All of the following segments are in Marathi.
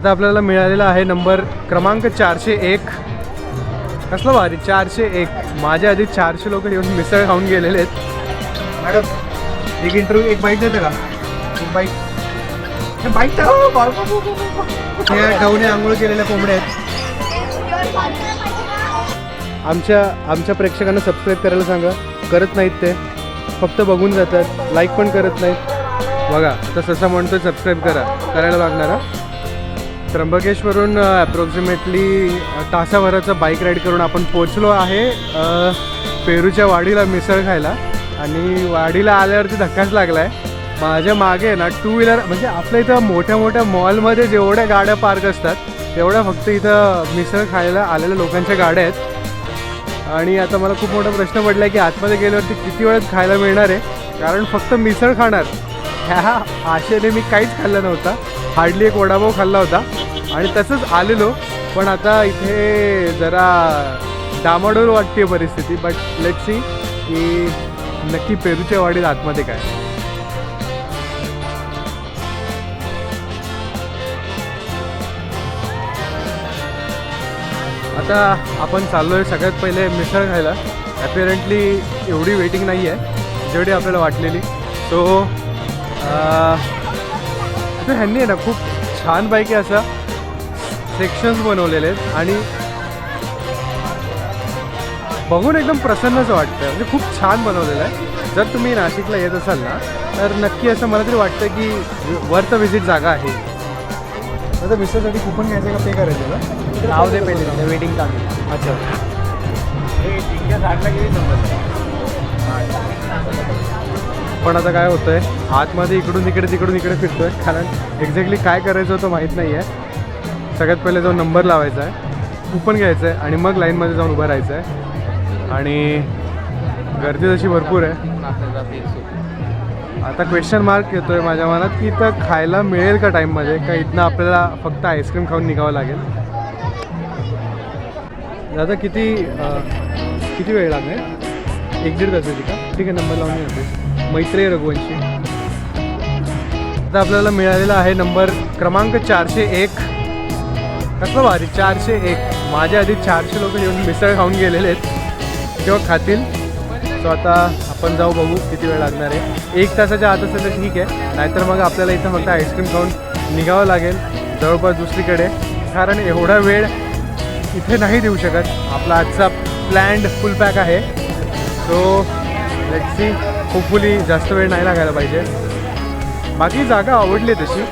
आता आपल्याला मिळालेला आहे नंबर क्रमांक चारशे एक. कसलं भारी? चारशे एक. माझ्या आधी चारशे लोक येऊन मिसळ खाऊन गेलेले आहेत. मॅडम एक इंटरव्ह्यू एक बाईक देते का? एक बाईक बाईक गवणे आंघोळ केलेल्या कोंबड्या आहेत. आमच्या आमच्या प्रेक्षकांना सबस्क्राईब करायला सांगा. करत नाहीत ते. फक्त बघून जातात. लाईक पण करत नाहीत. बघा आता ससा म्हणतोय सबस्क्राईब करा. करायला लागणार हा. त्र्यंबकेश्वरून ॲप्रॉक्सिमेटली तासाभराचं बाईक राईड करून आपण पोचलो आहे पेरूच्या वाडीला मिसळ खायला. आणि वाडीला आल्यावरती धक्काच लागला आहे माझ्या मागे ना टू व्हीलर म्हणजे आपल्या इथं मोठ्या मोठ्या मॉलमध्ये जेवढ्या गाड्या पार्क असतात तेवढ्या फक्त इथं मिसळ खायला आलेल्या लोकांच्या गाड्या आहेत. आणि आता मला खूप मोठा प्रश्न पडला आहे की आतमध्ये गेल्यावरती किती वेळात खायला मिळणार आहे? कारण फक्त मिसळ खाणार. ह्या आशेने मी काहीच खाल्लं नव्हता. हार्डली एक वडापाव खाल्ला होता. आणि तसंच आलेलो. पण आता इथे जरा डामाडोल वाटते परिस्थिती बट लेट सी की नक्की पेरूच्या वाडीत आतमध्ये काय. आता आपण चाललो आहे सगळ्यात पहिले मिसळ खायला. ॲपेरंटली एवढी वेटिंग नाही आहे जेवढी आपल्याला वाटलेली. सो तर ह्यांनी आहे ना खूप छानपैकी असा सेक्शन्स बनवलेले आहेत आणि बघून एकदम प्रसन्नच वाटतं म्हणजे खूप छान बनवलेलं आहे. जर तुम्ही नाशिकला येत असाल ना तर नक्की असं मला तरी वाटतं की वर्थ विजिट जागा आहे. आता मिसळसाठी कुपन घ्यायचं का? पे करायचं का? नाव दे पहिले वेटिंग चालू अच्छा. पण आता काय आहे आतमध्ये इकडून इकडे तिकडून इकडे फिरतो आहे कारण एक्झॅक्टली काय करायचं होतं माहीत नाही आहे सगळ्यात पहिले जाऊन नंबर लावायचा आहे कुपन घ्यायचं आहे आणि मग लाईनमध्ये जाऊन उभं राहायचं आहे आणि गर्दी तशी भरपूर आहे. आता क्वेश्चन मार्क येतो आहे माझ्या मनात की इथं खायला मिळेल का टाईममध्ये का इथनं आपल्याला फक्त आईस्क्रीम खाऊन निघावं लागेल? दादा किती किती वेळ लागेल? एक दीड तासाची का? ठीक आहे नंबर लावून येते मैत्रेय रघुवंशी. आता आपल्याला मिळालेला आहे नंबर क्रमांक चारशे एक. कसलं भारी चारशे एक. माझ्या आधी चारशे लोक येऊन मिसळ खाऊन गेलेले आहेत. जेव्हा खातील. सो आता आपण जाऊ बघू किती वेळ लागणार आहे. एक तासाच्या आत असेल तर ठीक आहे. नाहीतर मग आपल्याला इथं फक्त आईस्क्रीम खाऊन निघावं लागेल. जवळपास दुसरीकडे. कारण एवढा वेळ इथे नाही देऊ शकत. आपला आजचा प्लॅन्ड फुल पॅक आहे. सो लेट सी होपफुली जास्त वेळ नाही लागायला पाहिजे. बाकी जागा आवडली तशी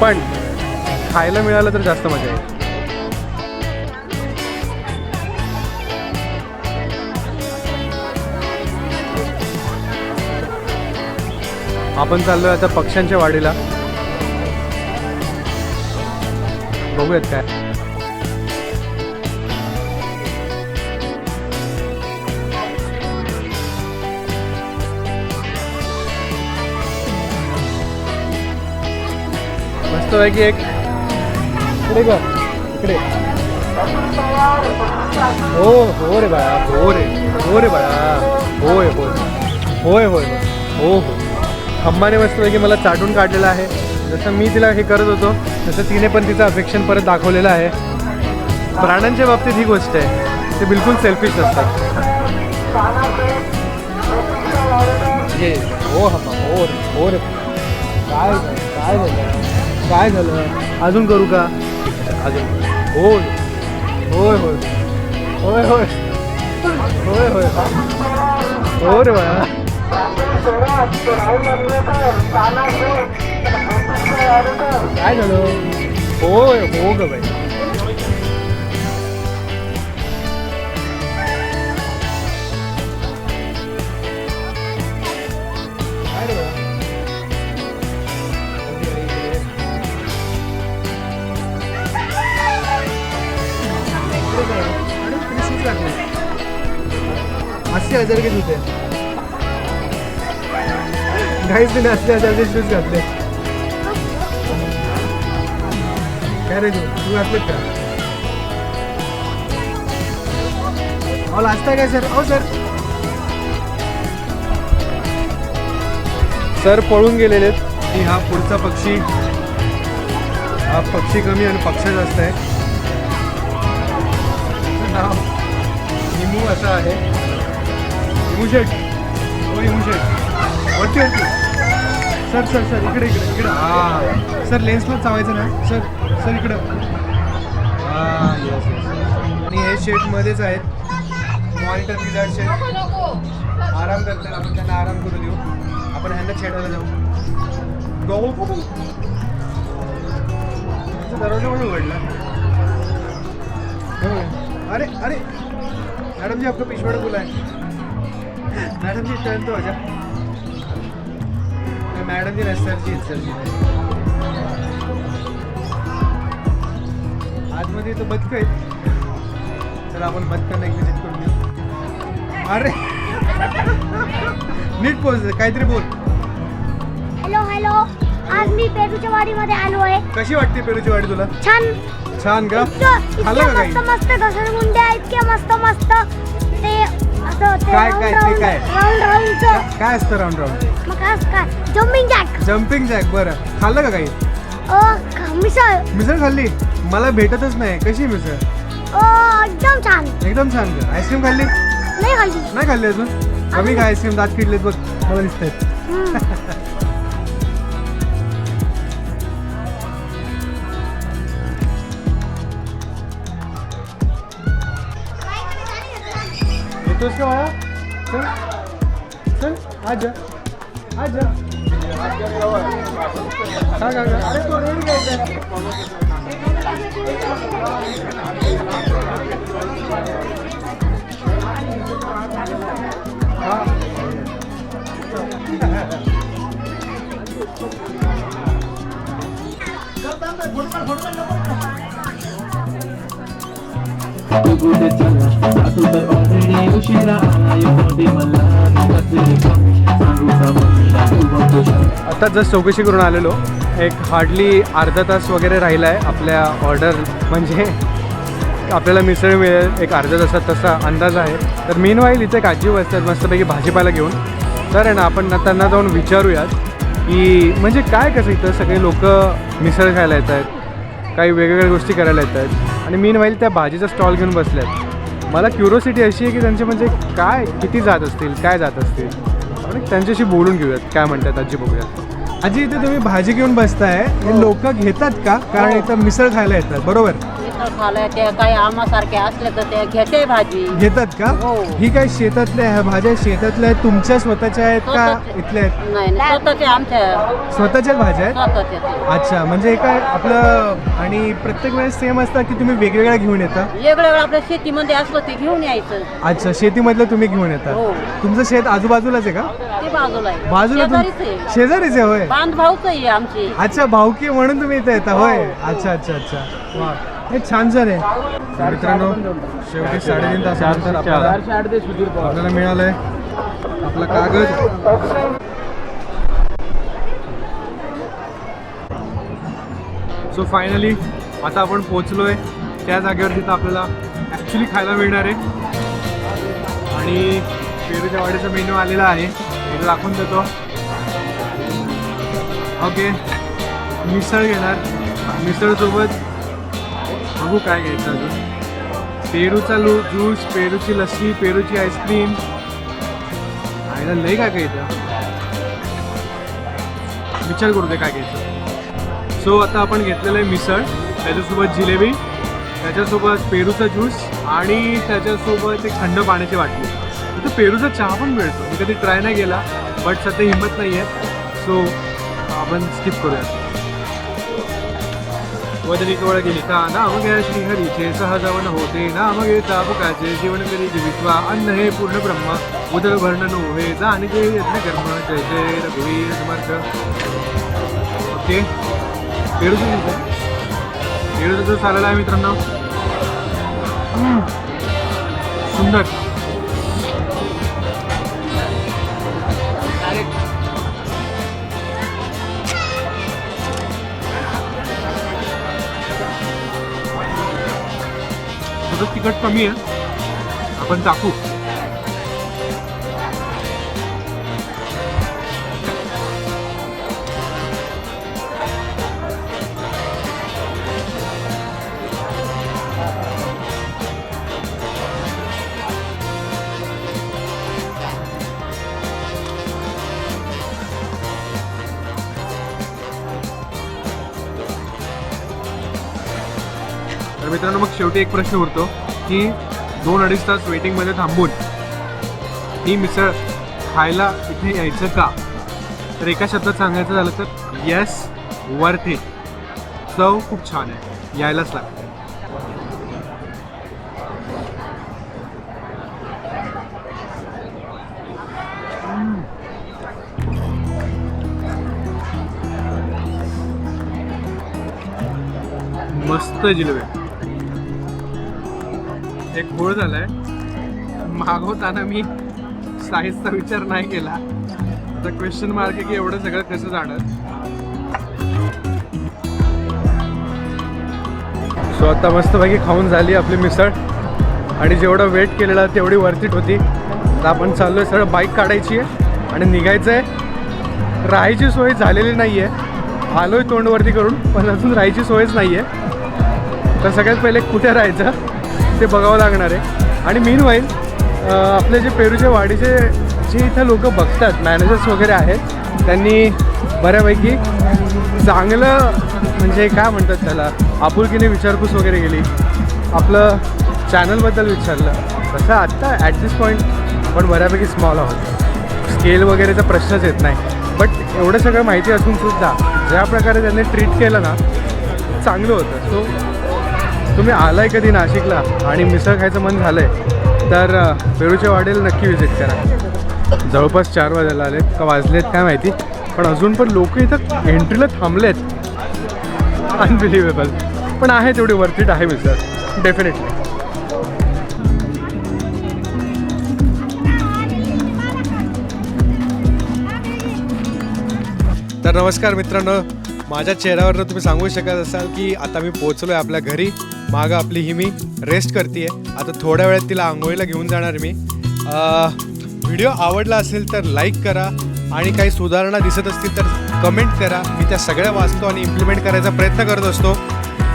पण खायला मिळालं तर जास्त मजा येईल. आपण चाललोय आता पक्ष्यांच्या वाडीला. बघूयात काय. मस्त पैकी एक पुढे का इकडे. हो हो रे बाळा हो रे हो रे बाळा. होय होय. होय होय हो हो. खंबाने मस्तपैकी मला चाटून काढलेलं आहे. जसं मी तिला हे करत होतो तसं तिने पण तिचं अफेक्शन परत दाखवलेलं आहे. प्राण्यांच्या बाबतीत ही गोष्ट आहे. ते बिलकुल सेल्फिश नसतात. ये हो, हो हो रे हो रे. काय काय काय झालं? अजून करू का? अजून. होय. होय होय. होय होय. होय होय. हो रे बाळा. काय झालं? होय हो ग बाई. अस्सी हजार होते? काहीच हजारचे शूज घातले. काय रे तू? घातलेत का? अहो लाजता काय सर अहो सर सर पळून गेलेले की हा पुढचा पक्षी हा पक्षी कमी आणि पक्ष जास्त आहे. नाव हिमू असं आहे. हिमू शेट हो हिमू शेट वरती वरती। सर सर सर इकडे इकडे इकडे. हां. सर लेन्सला चावायचं ना? सर सर इकडं. हां येस येस आणि हे शेटमध्येच आहेत. मॉनिटर विजार्ड शेट आराम करतात आपण त्यांना आराम करू देऊ. आपण ह्यांना छेडायला जाऊ. तुमचा दरवाजा पण उघडला? हो. अरे अरे. मैडम जी आपका पिछवाड़ा खुला है मैडम जी टर्न तो हो जा मैडम जी नहीं सर जी सर जी आतमध्ये तो बदक आहेत. तर आपण बदकांना एक विजिट करून देऊ. अरे! नीट पोच काहीतरी बोल. हॅलो हॅलो आज मी पेरूच्या वाडीमध्ये आलो आहे कशी वाटते पेरूची वाडी तुला? छान. छान का? खाल्लं इतक्या काही? मस्त मस्त घसरगुंड्या इतक्या मस्त मस्त. ते ते काय- काय- ते काय? काय असतं राऊंड राऊंड मग आज काय? जम्पिंग जॅक जम्पिंग जॅक बरं. खाल्लं का काही? ख- मिसळ. मिसळ खाल्ली? मला भेटतच नाही. कशी आहे मिसळ? एकदम छान. एकदम छान. का आईस्क्रीम खाल्ली? नाही खाल्ली. नाही खाल्ली अजून? कमी काय आईस्क्रीम दात किडलेत बघ. मला दिसतंय. हम्म. येतोस का बाळा चल। चल आज जा। आज जा। का का का अरे तो रोड हा कुठे चला आता तर ऑलरेडी उशिरा आला मोठी मला सांगू आता जस्ट चौकशी करून आलेलो. एक हार्डली अर्धा तास वगैरे राहिला आहे आपल्या ऑर्डर म्हणजे आपल्याला मिसळ मिळेल एक अर्ध्या तासात तसा अंदाज आहे. तर मेन वाईल इथे काजी बसतात मस्तपैकी भाजीपाला घेऊन. तर आहे ना आपण त्यांना जाऊन विचारूयात की म्हणजे काय कसं इथं सगळे लोक मिसळ खायला येत आहेत काही वेगवेगळ्या गोष्टी करायला येत आहेत आणि मेन वाईल त्या भाजीचा स्टॉल घेऊन बसले आहेत मला क्युरोसिटी अशी आहे की त्यांचे म्हणजे काय किती जात असतील काय जात असतील? आपण त्यांच्याशी बोलून घेऊयात काय म्हणतात आजी बघूयात. आजी इथे तुम्ही भाजी घेऊन बसताय. हे लोक घेतात का? कारण इथं मिसळ खायला येतात बरोबर? काही तर घेते भाजी. घेतात का? हो. ही काय शेतातल्या ह्या भाज्या शेतातल्या आहेत? तुमच्या स्वतःच्या आहेत का स्वतःच्या. इथल्या आहेत? नाही नाही, स्वतःचे आमच्या. स्वतःच्याच भाज्या आहेत. अच्छा म्हणजे हे काय आपलं आणि प्रत्येक वेळेस सेम असतं की तुम्ही वेगवेगळ्या घेऊन येता? वेगवेगळं आपल्या शेतीमध्ये असलं ते घेऊन यायचं. अच्छा शेतीमधलं तुम्ही घेऊन येता. हो. तुमचं शेत आजूबाजूलाच आहे का? ते बाजूला आहे. बाजूला तुम- शेजारीच आहे. शेजारीच आहे होय. बांध भाऊच आहे आमची. अच्छा भाऊकी म्हणून तुम्ही इथे येता होय. अच्छा अच्छा अच्छा. वा. हे छान छान आहे. मित्रांनो शेवटी साडेतीन तासानंतर आपल्याला आपल्याला मिळालंय आपला कागद. सो फायनली आता आपण पोचलोय त्या जागेवर तिथं आपल्याला ॲक्च्युली खायला मिळणार आहे. आणि पेरूच्या वाडीचा मेन्यू आलेला आहे. इथे दाखवून देतो. ओके मिसळ घेणार. मिसळसोबत बघू काय घ्यायचं अजून. पेरूचा लू ज्यूस पेरूची लस्सी पेरूची आईस्क्रीम. आईला लई काय घ्यायचं विचार करू दे काय घ्यायचं. सो आता आपण घेतलेलं आहे मिसळ त्याच्यासोबत जिलेबी त्याच्यासोबत पेरूचा ज्यूस आणि त्याच्यासोबत एक थंड पाण्याची बाटली. इथं पेरूचा चहा पण मिळतो. मी कधी ट्राय नाही केला बट सध्या हिंमत नाही आहे सो आपण स्किप करूया वदनी केवळ गेली का नाम घ्या श्रीहरीचे सहजवन होते नाम घेता बुकाचे जीवन करी जीवित्वा अन्न हे पूर्ण ब्रह्म उदर भरण नोहे जाणते यज्ञ कर्म जय जय रघुवीर समर्थ ओके. पेरूचं ज्यूस आहे आहे मित्रांनो सुंदर थोडं तिखट कमी आहे. आपण टाकू. मित्रांनो मग शेवटी एक प्रश्न उरतो की दोन अडीच तास वेटिंगमध्ये थांबून ही मिसळ खायला इथे यायचं का? तर एका शब्दात सांगायचं झालं तर येस वर्थ इट चव खूप छान आहे. यायलाच लागते. मस्त जिलेबी. एक घोळ झालाय मागवताना मी साईजचा विचार नाही केला. आता क्वेश्चन मार्क आहे की एवढं सगळं कसं जाणार? सो आता मस्तपैकी खाऊन झाली आपली मिसळ. आणि जेवढं वेट केलेला तेवढी वरतीट होती. तर आपण चाललोय सगळं बाईक काढायची आहे आणि निघायचं आहे राहायची सोय झालेली नाही आहे आलोय तोंडवरती करून पण अजून राहायची सोयच नाही आहे तर सगळ्यात पहिले कुठे राहायचं? ते बघावं लागणार आहे. आणि मीन वाईल आपले जे पेरूच्या वाडीचे जे इथं लोक बघतात मॅनेजर्स वगैरे आहेत त्यांनी बऱ्यापैकी चांगलं म्हणजे काय म्हणतात त्याला आपुलकीने विचारपूस वगैरे केली. आपलं चॅनलबद्दल विचारलं. तसं आत्ता ॲट दिस पॉईंट आपण बऱ्यापैकी स्मॉल आहोत. स्केल वगैरेचा प्रश्नच येत नाही. बट एवढं सगळं माहिती असून सुद्धा ज्या प्रकारे त्यांनी ट्रीट केलं ना चांगलं होतं. सो तुम्ही आलाय कधी नाशिकला आणि मिसळ खायचं मन झालंय तर पेरूच्या वाडेला नक्की विजिट करा. जवळपास चार वाजायला आलेत का वाजलेत काय माहिती पण अजून पण लोक इथं एंट्रीला थांबलेत. अनबिलिव्हेबल पण आहे तेवढी वर्थिट आहे मिसळ. डेफिनेटली तर नमस्कार मित्रांनो. माझ्या चेहऱ्यावर तुम्ही सांगू शकत असाल की आता मी पोचलो आहे आपल्या घरी. मागं आपली ही मी रेस्ट करते आता थोड्या वेळात तिला आंघोळीला घेऊन जाणार मी. व्हिडिओ आवडला असेल तर लाईक करा आणि काही सुधारणा दिसत असतील तर कमेंट करा. मी त्या सगळ्या वाचतो आणि इम्प्लिमेंट करायचा प्रयत्न करत असतो.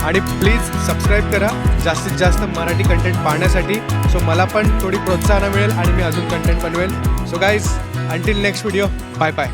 आणि प्लीज सबस्क्राईब करा. जास्तीत जास्त मराठी कंटेंट पाहण्यासाठी. सो मला पण थोडी प्रोत्साहन मिळेल आणि मी अजून कंटेंट बनवेल. So guys until next video bye bye